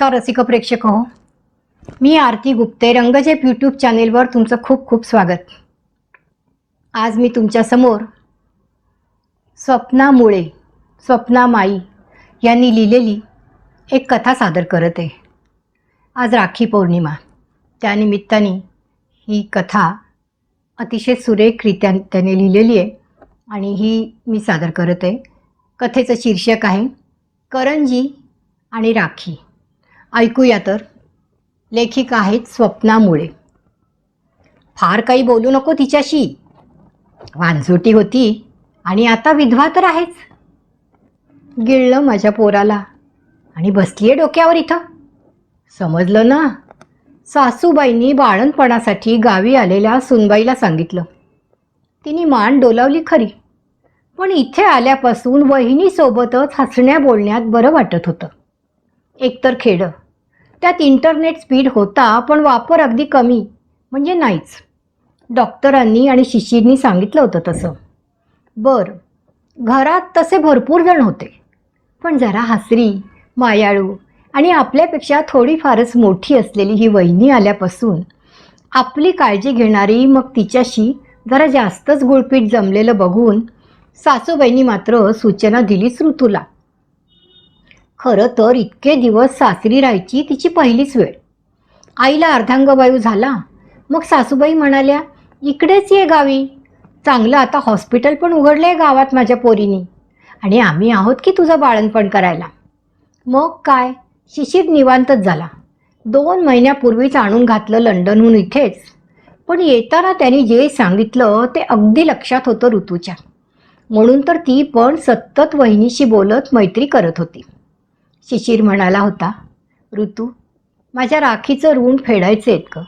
नमस्कार रसिक प्रेक्षक. हो मी आरती गुप्ते रंगजेप यूट्यूब चॅनेलवर तुमचं खूप खूप स्वागत. आज मी तुमच्यासमोर स्वप्ना मुळे स्वप्ना माई यांनी लिहिलेली एक कथा सादर करत आहे. आज राखी पौर्णिमा. त्यानिमित्ताने ही कथा अतिशय सुरेखरित्या त्याने लिहिलेली आहे आणि ही मी सादर करत आहे. कथेचं शीर्षक आहे करंजी आणि राखी. ऐकूया तर. लेखिका आहेत स्वप्नामुळे. फार काही बोलू नको तिच्याशी. वांझोटी होती आणि आता विधवा तर आहेच. गिळलं माझ्या पोराला आणि बसली आहे डोक्यावर इथं. समजलं ना? सासूबाईंनी बाळणपणासाठी गावी आलेल्या सुनबाईला सांगितलं. तिने मान डोलावली खरी पण इथे आल्यापासून वहिनीसोबतच हसण्या बोलण्यात बरं वाटत होतं. एकतर खेडं त्यात इंटरनेट स्पीड होता पण वापर अगदी कमी. म्हणजे नाहीच. डॉक्टरांनी आणि शिशींनी सांगितलं होतं तसं. बरं घरात तसे भरपूर जण होते. पण जरा हसरी मायाळू आणि आपल्यापेक्षा थोडीफारच मोठी असलेली ही वहिनी आल्यापासून आपली काळजी घेणारी मग तिच्याशी जरा जास्तच गुळपीट जमलेलं बघून सासूबाईंनी मात्र सूचना दिलीच ऋतूला. खरं तर इतके दिवस सासरी राहायची तिची पहिलीच वेळ. आईला अर्धांगवायू झाला. मग सासूबाई म्हणाल्या इकडेच ये गावी. चांगलं आता हॉस्पिटल पण उघडलं आहे गावात माझ्या पोरीनी. आणि आम्ही आहोत की तुझं बाळणपण करायला? मग काय? शिशिर निवांतच झाला. दोन महिन्यापूर्वीच आणून घातलं लंडनहून इथेच. पण येताना त्यांनी जे सांगितलं ते अगदी लक्षात होतं ऋतूच्या. म्हणून तर ती पण सतत वहिनीशी बोलत मैत्री करत होती. शिशिर म्हणाला होता ऋतू माझ्या राखीचं ऋण फेडायचं आहेत का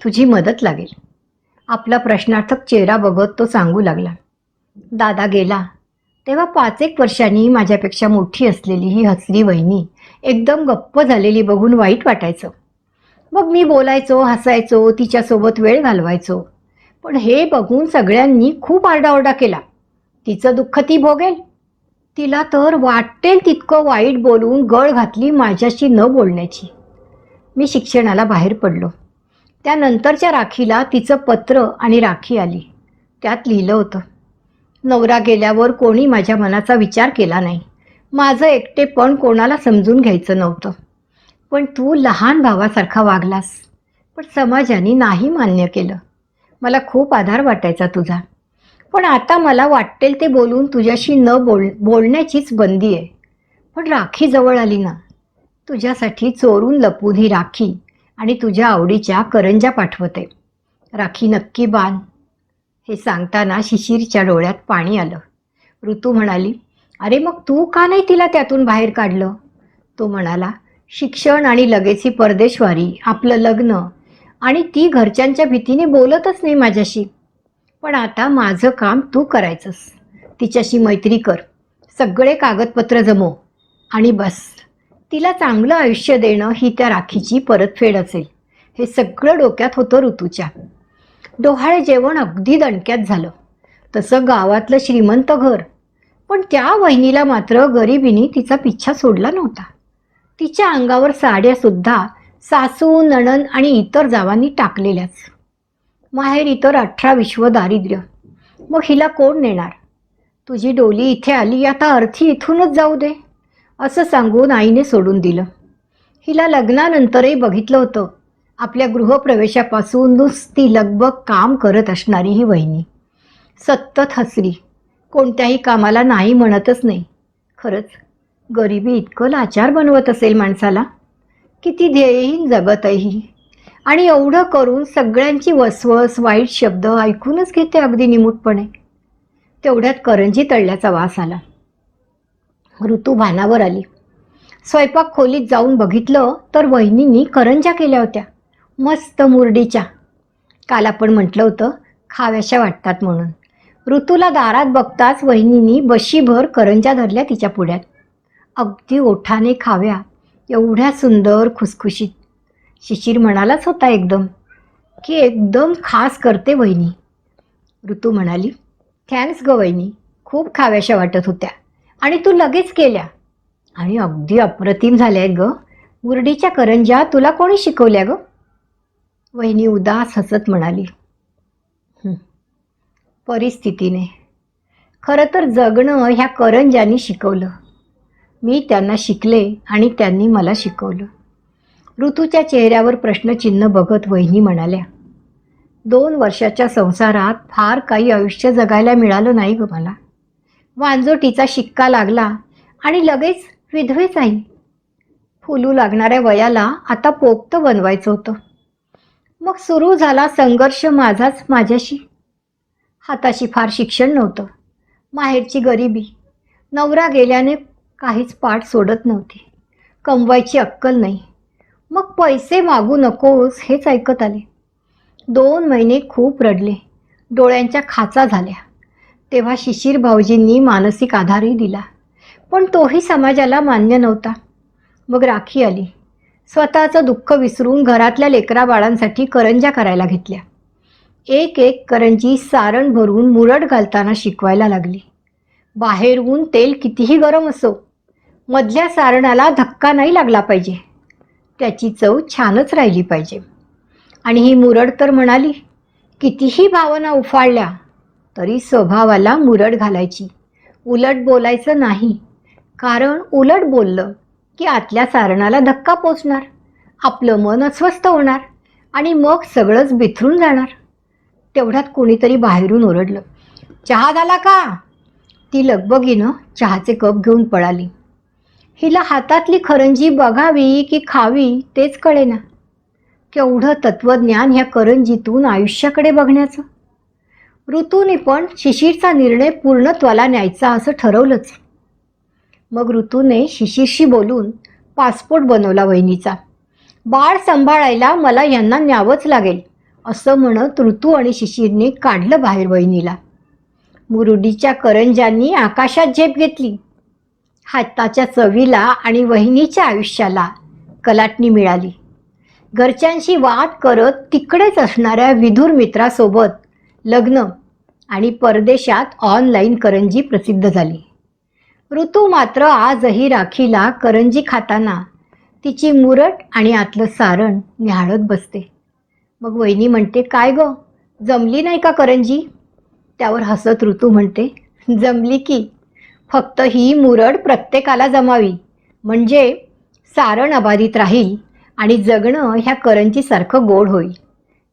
तुझी मदत लागेल. आपला प्रश्नार्थक चेहरा बघत तो सांगू लागला दादा गेला. तेव्हा पाच एक वर्षांनी माझ्यापेक्षा मोठी असलेली ही हसरी वहिनी एकदम गप्प झालेली बघून वाईट वाटायचं. मग मी बोलायचो हसायचो तिच्यासोबत वेळ घालवायचो. पण हे बघून सगळ्यांनी खूप आरडाओरडा केला. तिचं दुःख ती भोगेल. तिला तर वाटेल तितकं वाईट बोलून गळ घातली माझ्याशी न बोलण्याची. मी शिक्षणाला बाहेर पडलो. त्यानंतरच्या राखीला तिचं पत्र आणि राखी आली. त्यात लिहिलं होतं नवरा गेल्यावर कोणी माझ्या मनाचा विचार केला नाही. माझं एकटेपण कोणाला समजून घ्यायचं नव्हतं. पण तू लहान भावासारखा वागलास. पण समाजाने नाही मान्य केलं. मला खूप आधार वाटायचा तुझा. पण आता मला वाटेल ते बोलून तुझ्याशी न बोल बोलण्याचीच बंदी आहे. पण राखी जवळ आली ना तुझ्यासाठी चोरून लपून ही राखी आणि तुझ्या आवडीच्या करंजा पाठवते. राखी नक्की बांध. हे सांगताना शिशिरच्या डोळ्यात पाणी आलं. ऋतू म्हणाली अरे मग तू का नाही तिला त्यातून बाहेर काढलं? तो म्हणाला शिक्षण आणि लगेची परदेशवारी आपलं लग्न आणि ती घरच्यांच्या भीतीने बोलतच नाही माझ्याशी. पण आता माझं काम तू करायचंस. तिच्याशी मैत्री कर. सगळे कागदपत्र जमव. आणि बस. तिला चांगलं आयुष्य देणं ही त्या राखीची परतफेड असेल. हे सगळं डोक्यात होतं ऋतूच्या. डोहाळे जेवण अगदी दणक्यात झालं. तसं गावातलं श्रीमंत घर. पण त्या वहिनीला मात्र गरिबीनी तिचा पिच्छा सोडला नव्हता. तिच्या अंगावर साड्यासुद्धा सासू नणन आणि इतर जावांनी टाकलेल्याच. माहेर इतर अठरा विश्व दारिद्र्य मग हिला कोण नेणार? तुझी डोली इथे आली आता अर्थी इथूनच जाऊ दे असं सांगून आईने सोडून दिलं. हिला लग्नानंतरही बघितलं होतं आपल्या गृहप्रवेशापासून नुसती लगबग काम करत असणारी ही वहिनी. सतत हसरी कोणत्याही कामाला नाही म्हणतच नाही. खरंच गरिबी इतकं लाचार बनवत असेल माणसाला. किती ध्येयहीन जगत आहे ही. आणि एवढं करून सगळ्यांची वसवस वाईट शब्द ऐकूनच घेते अगदी निमूटपणे. तेवढ्यात करंजी तळल्याचा वास आला. ऋतू भानावर आली. स्वयंपाक खोलीत जाऊन बघितलं तर वहिनींनी करंजा केल्या होत्या. मस्त मुरडीच्या. काल आपण म्हटलं होतं खाव्याशा वाटतात म्हणून. ऋतूला दारात बघताच वहिनींनी बशीभर करंजा धरल्या तिच्या पुढ्यात. अगदी ओठाने खाव्या एवढ्या सुंदर खुसखुशीत. शिशिर म्हणालाच होता एकदम की एकदम खास करते वहिनी. ऋतू म्हणाली थँक्स ग वहिनी खूप खाव्याशा वाटत होत्या आणि तू लगेच केल्या. आणि अगदी अप्रतिम झाल्या आहेत ग. मुरडीच्या करंज्या तुला कोणी शिकवल्या ग? वहिनी उदास हसत म्हणाली परिस्थितीने. खरं तर जगणं ह्या करंज्यांनी शिकवलं. मी त्यांना शिकले आणि त्यांनी मला शिकवलं. ऋतूच्या चेहऱ्यावर प्रश्नचिन्ह बघत वहिनी म्हणाल्या दोन वर्षाच्या संसारात फार काही आयुष्य जगायला मिळालं नाही ग मला. वांजोटीचा शिक्का लागला आणि लगेच विधवेच आई फुलू लागणाऱ्या वयाला आता पोपतं बनवायचं होतं. मग सुरू झाला संघर्ष माझाच माझ्याशी. हाताशी फार शिक्षण नव्हतं. माहेरची गरिबी. नवरा गेल्याने काहीच पाठ सोडत नव्हती. कमवायची अक्कल नाही. मग पैसे मागू नकोस हेच ऐकत आले. दोन महिने खूप रडले. डोळ्यांच्या खाचा झाल्या. तेव्हा शिशिर भाऊजींनी मानसिक आधारही दिला. पण तोही समाजाला मान्य नव्हता. मग राखी आली. स्वतःचं दुःख विसरून घरातल्या लेकरा बाळांसाठी करंज्या करायला घेतल्या. एक एक करंजी सारण भरून मुरड घालताना शिकवायला लागली. बाहेरून तेल कितीही गरम असो मधल्या सारणाला धक्का नाही लागला पाहिजे. त्याची चव छानच राहिली पाहिजे. आणि ही मुरड तर म्हणाली कितीही भावना उफाळल्या तरी स्वभावाला मुरड घालायची. उलट बोलायचं नाही. कारण उलट बोललं की आतल्या सारणाला धक्का पोचणार आपलं मन अस्वस्थ होणार आणि मग सगळंच बिथरून जाणार. तेवढ्यात कोणीतरी बाहेरून ओरडलं चहा झाला का? ती लगबगीनं चहाचे कप घेऊन पळाली. हिला हातातली करंजी बघावी की खावी तेच कळेना. केवढं तत्वज्ञान ह्या करंजीतून आयुष्याकडे बघण्याचं? ऋतूने पण शिशिरचा निर्णय पूर्णत्वाला न्यायचा असं ठरवलंच. मग ऋतूने शिशिरशी बोलून पासपोर्ट बनवला वहिनीचा. बाळ सांभाळायला मला यांना न्यावंच लागेल असं म्हणत ऋतू आणि शिशिरने काढलं बाहेर वहिनीला. मुरुडीच्या करंजांनी आकाशात झेप घेतली. हाताच्या चवीला आणि वहिनीच्या आयुष्याला कलाटणी मिळाली. घरच्यांशी वाद करत तिकडेच असणाऱ्या विधुर मित्रासोबत लग्न आणि परदेशात ऑनलाईन करंजी प्रसिद्ध झाली. ऋतू मात्र आजही राखीला करंजी खाताना तिची मुरट आणि आतलं सारण निहाळत बसते. मग वहिनी म्हणते काय ग जमली नाही का करंजी? त्यावर हसत ऋतू म्हणते जमली की फक्त ही मुरड प्रत्येकाला जमावी. म्हणजे सारण अबाधित राहील आणि जगणं ह्या करंजीसारखं गोड होईल.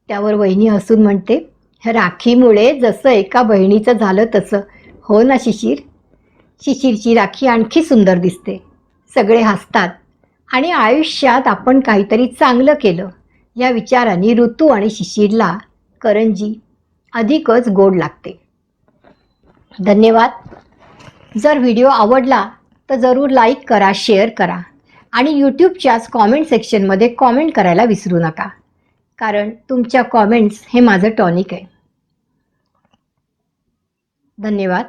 त्यावर वहिनी हसून म्हणते राखीमुळे जसं एका बहिणीचं झालं तसं. हो ना शिशिर? शिशिरची राखी आणखी सुंदर दिसते. सगळे हसतात. आणि आयुष्यात आपण काहीतरी चांगलं केलं. या विचाराने ऋतू आणि शिशिरला करंजी अधिकच गोड लागते. धन्यवाद. जर व्हिडिओ आवडला तर जरूर लाईक करा शेअर करा आणि यूट्यूबच्याच कॉमेंट सेक्शनमध्ये कॉमेंट करायला विसरू नका. कारण तुमच्या कॉमेंट्स हे माझं टॉनिक आहे. धन्यवाद.